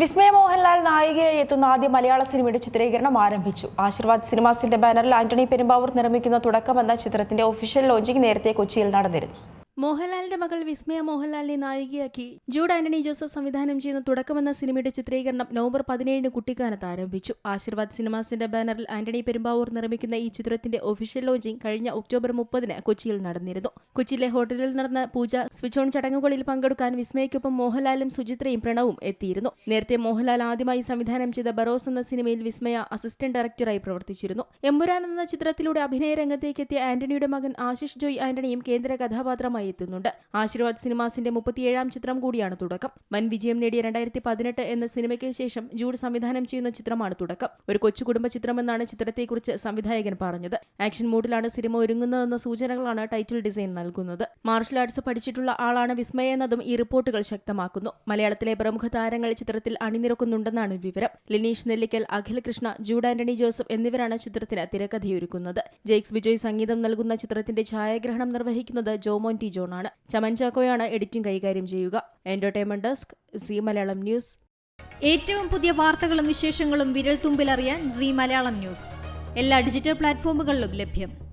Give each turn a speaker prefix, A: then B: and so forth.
A: വിസ്മയ മോഹൻലാൽ നായികയായി എത്തുന്ന ആദ്യ മലയാള സിനിമയുടെ ചിത്രീകരണം ആരംഭിച്ചു. ആശീർവാദ് സിനിമാസിന്റെ ബാനറിൽ ആന്റണി പെരുമ്പാവൂർ നിർമ്മിക്കുന്ന തുടക്കമെന്ന ചിത്രത്തിന്റെ ഒഫീഷ്യൽ ലോഞ്ചിങ് നേരത്തെ കൊച്ചിയിൽ നടന്നിരുന്നു.
B: മോഹൻലാലിന്റെ മകൾ വിസ്മയ മോഹൻലാലിനെ നായികയാക്കി. ജൂഡ് ആന്റണി ജോസഫ് സംവിധാനം ചെയ്യുന്ന തുടക്കമെന്ന സിനിമയുടെ ചിത്രീകരണം നവംബർ പതിനേഴിന് കുട്ടിക്കാനത്ത് ആരംഭിച്ചു. ആശീർവാദ് സിനിമാസിന്റെ ബാനറിൽ ആന്റണി പെരുമ്പാവൂർ നിർമ്മിക്കുന്ന ഈ ചിത്രത്തിന്റെ ഒഫീഷ്യൽ ലോഞ്ചിംഗ് കഴിഞ്ഞ ഒക്ടോബർ മുപ്പതിന് കൊച്ചിയിൽ നടന്നിരുന്നു. കൊച്ചിയിലെ ഹോട്ടലിൽ നടന്ന പൂജ സ്വിച്ച് ഓൺ ചടങ്ങുകളിൽ പങ്കെടുക്കാൻ വിസ്മയക്കൊപ്പം മോഹൻലാലും സുചിത്രയും പ്രണവും എത്തിയിരുന്നു. നേരത്തെ മോഹൻലാൽ ആദ്യമായി സംവിധാനം ചെയ്ത ബറോസ് എന്ന സിനിമയിൽ വിസ്മയ അസിസ്റ്റന്റ് ഡയറക്ടറായി പ്രവർത്തിച്ചിരുന്നു. എമ്പുരാൻ എന്ന ചിത്രത്തിലൂടെ അഭിനയ രംഗത്തേക്കെത്തിയ ആന്റണിയുടെ മകൻ ആശിഷ് ജോയ് ആന്റണിയും കേന്ദ്ര കഥാപാത്രമായി എത്തുന്നുണ്ട് ആശീർവാദ് സിനിമാസിന്റെ മുപ്പത്തിയേഴാം ചിത്രം കൂടിയാണ് തുടക്കം. വൻ വിജയം നേടിയ രണ്ടായിരത്തി പതിനെട്ട് എന്ന സിനിമയ്ക്ക് ശേഷം ജൂഡ് സംവിധാനം ചെയ്യുന്ന ചിത്രമാണ് തുടക്കം. ഒരു കൊച്ചു കുടുംബ ചിത്രമെന്നാണ് ചിത്രത്തെക്കുറിച്ച് സംവിധായകൻ പറഞ്ഞത്. ആക്ഷൻ മൂഡിലാണ് സിനിമ ഒരുങ്ങുന്നതെന്ന സൂചനകളാണ് ടൈറ്റിൽ ഡിസൈൻ നൽകുന്നത്. മാർഷൽ ആർട്സ് പഠിച്ചിട്ടുള്ള ആളാണ് വിസ്മയ എന്നതും ഈ റിപ്പോർട്ടുകൾ ശക്തമാക്കുന്നു. മലയാളത്തിലെ പ്രമുഖ താരങ്ങൾ ചിത്രത്തിൽ അണിനിരക്കുന്നുണ്ടെന്നാണ് വിവരം. ലിനീഷ് നെല്ലിക്കൽ അഖിൽ കൃഷ്ണ ജൂഡ് ആന്റണി ജോസഫ് എന്നിവരാണ് ചിത്രത്തിന് തിരക്കഥയൊരുക്കുന്നത്. ജെയ്ക്സ് ബിജോയ് സംഗീതം നൽകുന്ന ചിത്രത്തിന്റെ ഛായാഗ്രഹണം നിർവഹിക്കുന്നത് ജോമോൻ ടി. ജോണാണ്. ചമൻ ചാക്കോയാണ് എഡിറ്റിംഗ് കൈകാര്യം ചെയ്യുക. Entertainment desk Zee Malayalam news
C: ഏറ്റവും പുതിയ വാർത്തകളും വിശേഷങ്ങളും വിരൽ തുമ്പിലറിയാൻ സി മലയാളം ന്യൂസ് എല്ലാ ഡിജിറ്റൽ പ്ലാറ്റ്ഫോമുകളിലും ലഭ്യം.